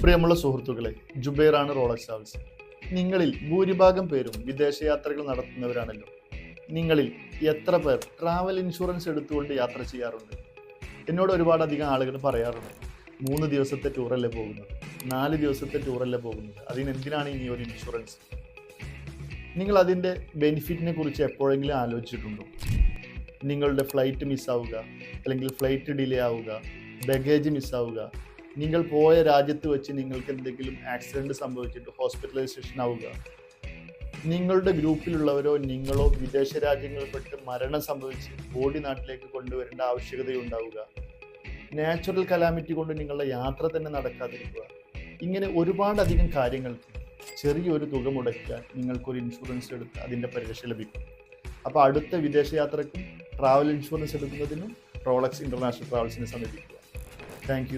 പ്രിയമുള്ള സുഹൃത്തുക്കളെ ജുബൈറാണ് Rolex house നിങ്ങളിൽ ഭൂരിഭാഗം പേരും വിദേശയാത്രകൾ നടത്തുന്നവരാണല്ലോ. നിങ്ങളിൽ എത്ര പേർ ട്രാവൽ ഇൻഷുറൻസ് എടുത്തുകൊണ്ട് യാത്ര ചെയ്യാറുണ്ട്? എന്നോട് ഒരുപാട് അധികം ആളുകൾ പറയാറുണ്ട്. മൂന്ന് ദിവസത്തെ ടൂറല്ലേ പോകുന്നത്? നാല് ദിവസത്തെ ടൂറല്ലേ പോകുന്നത്? അതിനെന്തിനാണ് ഇനി ഒരു ഇൻഷുറൻസ് നിങ്ങൾ അതിന്റെ ബെനിഫിറ്റിനെ കുറിച്ച് എപ്പോഴെങ്കിലും ആലോചിച്ചിട്ടുണ്ടോ? നിങ്ങളുടെ ഫ്ലൈറ്റ് മിസ്സാവുക അല്ലെങ്കിൽ ഫ്ലൈറ്റ് ഡിലേ ആവുക ബഗേജ് മിസ്സാവുക നിങ്ങൾ പോയ രാജ്യത്ത് വെച്ച് നിങ്ങൾക്ക് എന്തെങ്കിലും ആക്സിഡന്റ് സംഭവിച്ചിട്ട് ഹോസ്പിറ്റലൈസേഷൻ ആവുക. നിങ്ങളുടെ ഗ്രൂപ്പിലുള്ളവരോ നിങ്ങളോ വിദേശ രാജ്യങ്ങളിൽ രാജ്യങ്ങളിൽപ്പെട്ട് മരണം സംഭവിച്ച് ബോഡി നാട്ടിലേക്ക് കൊണ്ടുവരേണ്ട ആവശ്യകതയുണ്ടാവുക. നാച്ചുറൽ കലാമിറ്റി കൊണ്ട് നിങ്ങളുടെ യാത്ര തന്നെ നടക്കാതിരിക്കുക. ഇങ്ങനെ ഒരുപാടധികം കാര്യങ്ങൾക്ക് ചെറിയൊരു തുക മുടക്കിയാൽ നിങ്ങൾക്കൊരു ഇൻഷുറൻസ് എടുത്ത് അതിന്റെ പരിരക്ഷ ലഭിക്കും. അപ്പോൾ അടുത്ത വിദേശയാത്രയ്ക്കും ട്രാവൽ ഇൻഷുറൻസ് എടുക്കുന്നതിനും റോളക്സ് ഇന്റർനാഷണൽ ട്രാവൽസിനെ സമീപിക്കുക താങ്ക്